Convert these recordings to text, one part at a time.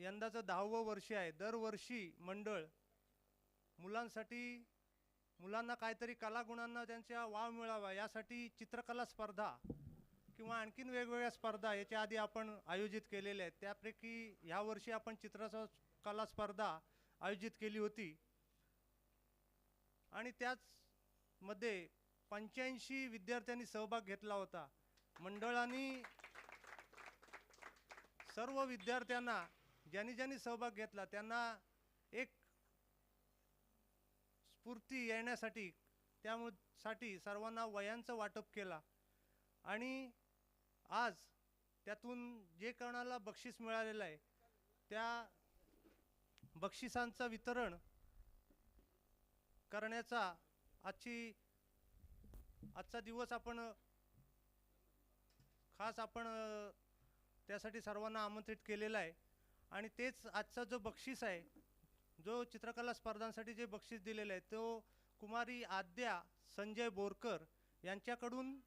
यंदाचं दहावं वर्ष आहे. दरवर्षी मंडळ मुलांसाठी मुलांना काहीतरी कलागुणांना त्यांच्या वाव मिळावा यासाठी चित्रकला स्पर्धा किंवा आणखीन वेगवेगळ्या स्पर्धा याच्या आधी आपण आयोजित केलेल्या आहेत. त्यापैकी ह्या वर्षी आपण चित्राचा कला स्पर्धा आयोजित केली होती. आणि त्याचमध्ये पंच्याऐंशी विद्यार्थ्यांनी सहभाग घेतला होता. मंडळाने सर्व विद्यार्थ्यांना ज्यांनी ज्यांनी सहभाग घेतला त्यांना एक स्फूर्ती येण्यासाठी त्यासाठी सर्वांना वयांचं वाटप केला. आणि आज त्यातून जे कोणाला बक्षीस मिळालेलं आहे त्या बक्षिसांचं वितरण करण्याचा आजची आजचा दिवस आपण खास आपण त्यासाठी सर्वांना आमंत्रित केलेला आहे. आणि तेच आजचा जो बक्षीस आहे जो चित्रकला स्पर्धांसाठी जे बक्षीस दिलेलं आहे तो कुमारी आद्या संजय बोरकर यांच्याकडून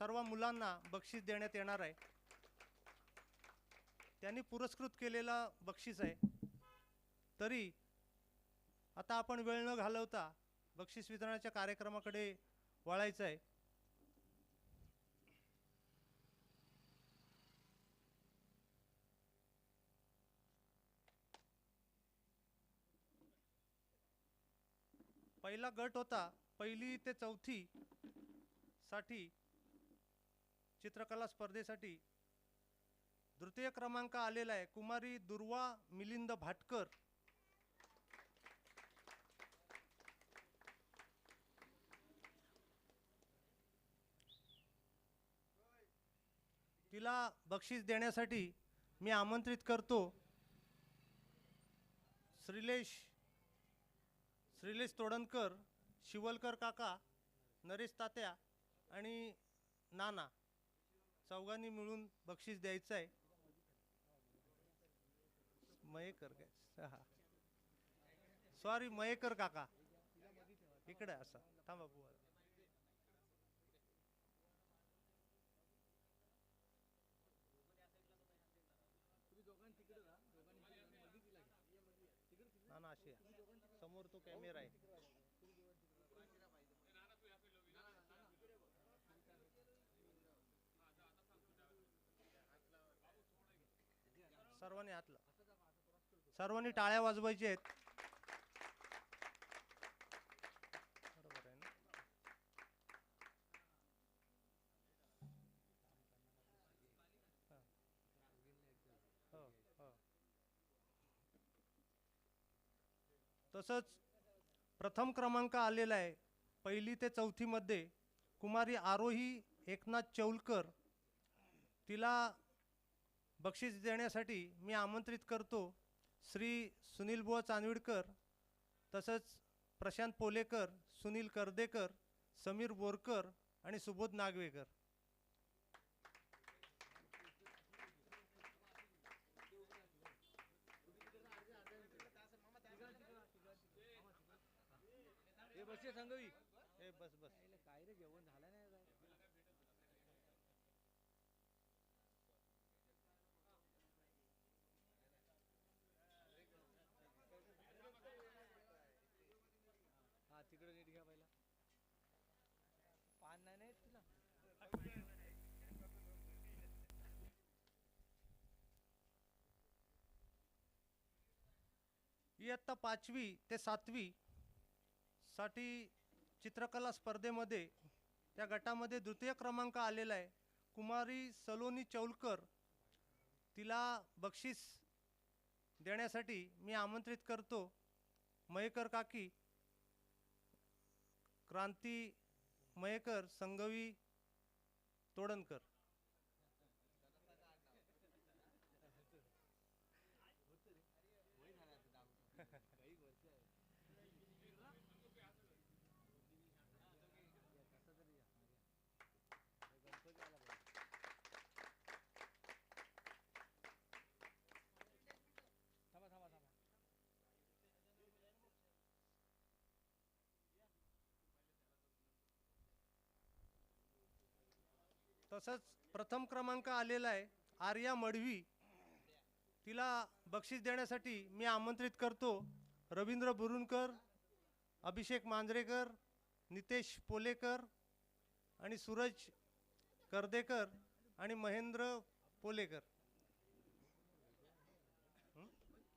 सर्व मुलांना बक्षीस देण्यात येणार आहे. त्यांनी पुरस्कृत केलेला बक्षीस आहे. तरी आता आपण वेळ न घालवता बक्षीस वितरणाच्या कार्यक्रमाकडे वळायचं आहे. पहिला गट होता पहिली ते चौथी साठी चित्रकला स्पर्धेसाठी. तृतीय क्रमांक आलेला आहे कुमारी दुर्वा मिलिंद भाटकर. तिला बक्षीस देण्यासाठी मी आमंत्रित करतो. श्रीलेश श्रीलेश तोडणकर शिवलकर काका नरेश तात्या आणि नाना. चौघांनी मिळून बक्षीस द्यायचं आहे. मयेकर काय? हा सॉरी मयेकर काका. इकडे असा. थांबा बुवा ना ना अशी आहे. समोर तो कॅमेरा आहे. सर्वांनी हातला. सर्वांनी टाळ्या वाजवायच्या आहेत बरोबर आहे ना हा. हो हो तसंच प्रथम क्रमांक आलेला आहे. पहिली ते चौथीमध्ये कुमारी आरोही एकनाथ चौलकर तिला बक्षीस देण्यासाठी मी आमंत्रित करतो. श्री सुनील बुवा चांदविडकर तसंच प्रशांत पोलेकर सुनील कर्देकर समीर बोरकर आणि सुबोध नागवेकर. हे बसचे संगवी. ए बस बस. काय रे जेवण झालं नाही हा तिकडे नीट घ्या पहिला. पान नाही तुला? इयत्ता पाचवी ते सातवी साठी चित्रकला स्पर्धेमध्ये त्या गटामध्ये द्वितीय क्रमांक आलेला आहे. कुमारी सलोनी चौलकर तिला बक्षीस देण्यासाठी मी आमंत्रित करतो. मयेकर काकी क्रांती मयेकर संगवी तोडणकर. तसंच प्रथम क्रमांक आलेला आहे आर्या मडवी. तिला बक्षीस देण्यासाठी मी आमंत्रित करतो. रवींद्र बुरुनकर अभिषेक मांजरेकर नितेश पोलेकर आणि सूरज कर्देकर आणि महेंद्र पोलेकर.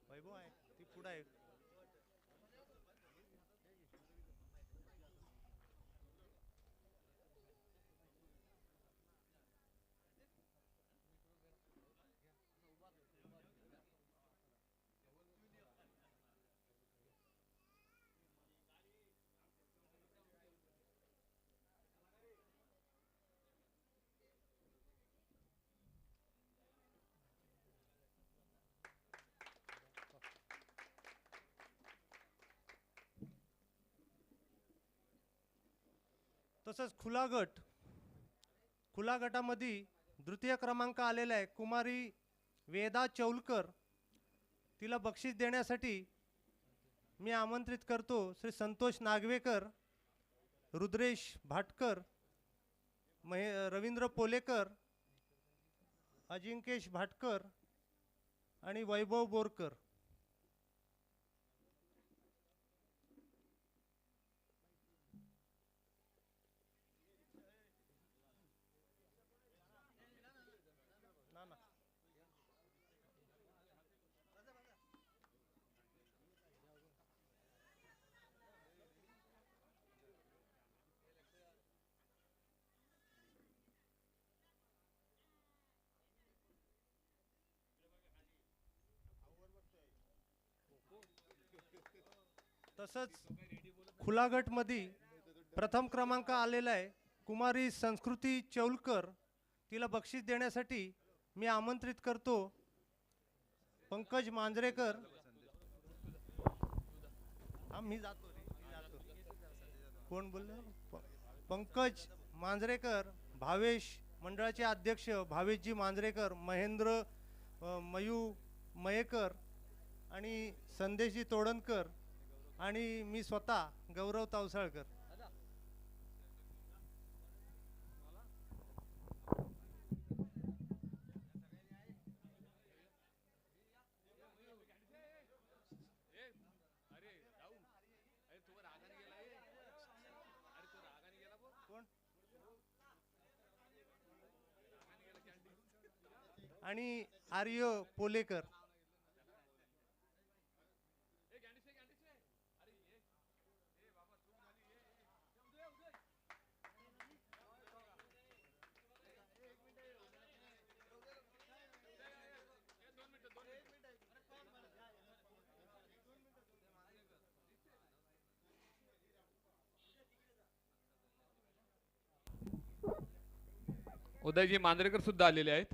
वैभव आहे ती पुढं आहे. तसंच खुला गट खुला गटामध्ये तृतीय क्रमांक आलेला आहे. कुमारी वेदा चौलकर. तिला बक्षीस देण्यासाठी मी आमंत्रित करतो श्री संतोष नागवेकर रुद्रेश भाटकर महे रवींद्र पोलेकर अजिंकेश भाटकर आणि वैभव बोरकर. तसंच खुला गटमध्ये प्रथम क्रमांक आलेला आहे. कुमारी संस्कृती चौलकर तिला बक्षीस देण्यासाठी मी आमंत्रित करतो. पंकज मांजरेकर. हा मी जातो कोण बोलले? प- पंकज मांजरेकर भावेश मंडळाचे अध्यक्ष भावेशजी मांजरेकर महेंद्र मयू मयेकर आणि संदेशजी तोडणकर. आणि मी स्वतः गौरव तावसाळकर. आणि आर्य पोलेकर. उदयजी मांजरेकर सुद्धा आलेले आहेत.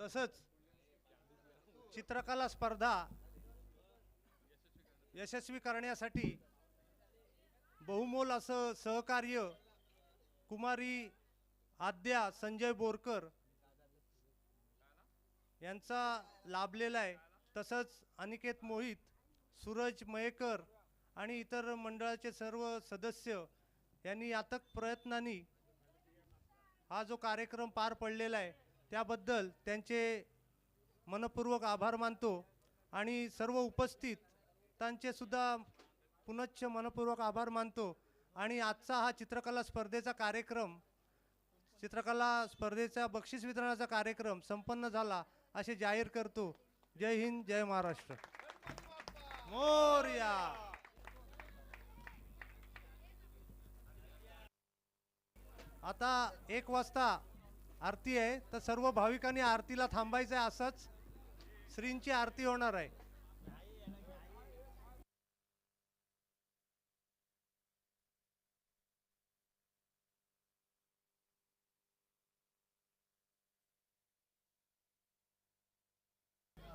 तसंच चित्रकला स्पर्धा यशस्वी करण्यासाठी बहुमोल असं सहकार्य कुमारी आद्या संजय बोरकर यांचा लाभलेला आहे. तसंच अनिकेत मोहित सूरज मयेकर आणि इतर मंडळाचे सर्व सदस्य यांनी यातक प्रयत्नांनी हा जो कार्यक्रम पार पडलेला आहे त्याबद्दल त्यांचे मनपूर्वक आभार मानतो आणि सर्व उपस्थित सुद्धा पुनश्च मनपूर्वक आभार मानतो. आणि आजचा हा चित्रकला स्पर्धेचा कार्यक्रम चित्रकला स्पर्धेचा बक्षीस वितरणाचा कार्यक्रम संपन्न झाला असे जाहीर करतो. जय हिंद जय महाराष्ट्र. मोर्या. आता एक वाजता आरती आहे तर सर्व भाविकांनी आरतीला थांबायचं आहे असंच. श्रींची आरती होणार आहे.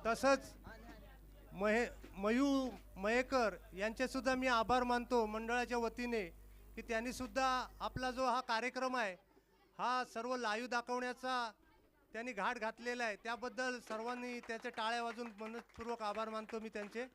तसंच महे मयू मयेकर यांचेसुद्धा मी आभार मानतो मंडळाच्या वतीने की त्यांनीसुद्धा आपला जो हा कार्यक्रम आहे हा सर्व लाईव्ह दाखवण्याचा त्यांनी घाट घातलेला आहे. त्याबद्दल सर्वांनी त्याचे टाळ्या वाजून मनपूर्वक आभार मानतो मी त्यांचे.